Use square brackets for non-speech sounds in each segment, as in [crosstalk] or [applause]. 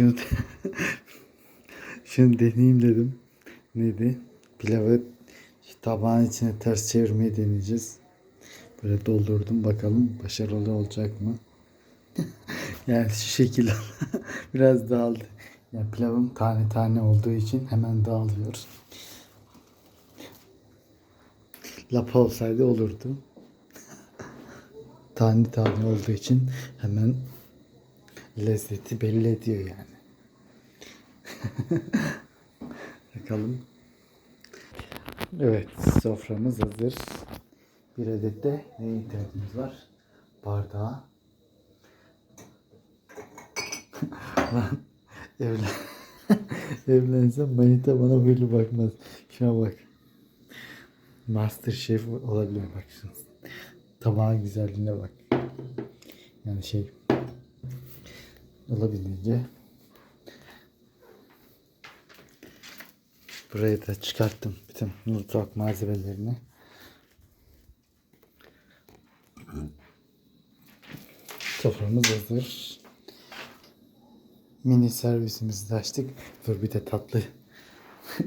Şunu, [laughs] şunu deneyeyim dedim. Neydi? Pilavı tabağın içine ters çevirmeyi deneyeceğiz. Böyle doldurdum bakalım başarılı olacak mı? [laughs] yani şu şekilde [laughs] biraz dağıldı. Yani pilavım tane tane olduğu için hemen dağılıyor. Lapa olsaydı olurdu. tane tane olduğu için hemen lezzeti belli ediyor yani. [laughs] Bakalım. Evet, soframız hazır. Bir adet de neye ihtiyacımız var? Bardağa. [laughs] Lan evlen [laughs] evlensem manita bana böyle bakmaz. Şuna bak. Master Chef olabilir bak şuna. Tabağın güzelliğine bak. Yani şey olabildiğince burayı da çıkarttım bütün mutfak malzemelerini. Soframız hazır. Mini servisimizi de açtık. Dur bir de tatlı. [laughs]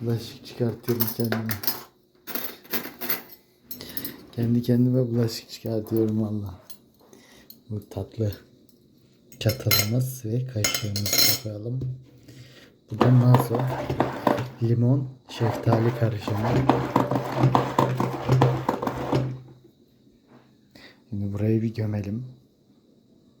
bulaşık çıkartıyorum kendime. Kendi kendime bulaşık çıkartıyorum valla. Bu tatlı çatalımız ve kaşığımızı koyalım. Burada nazo, limon, şeftali karışımı. Şimdi burayı bir gömelim.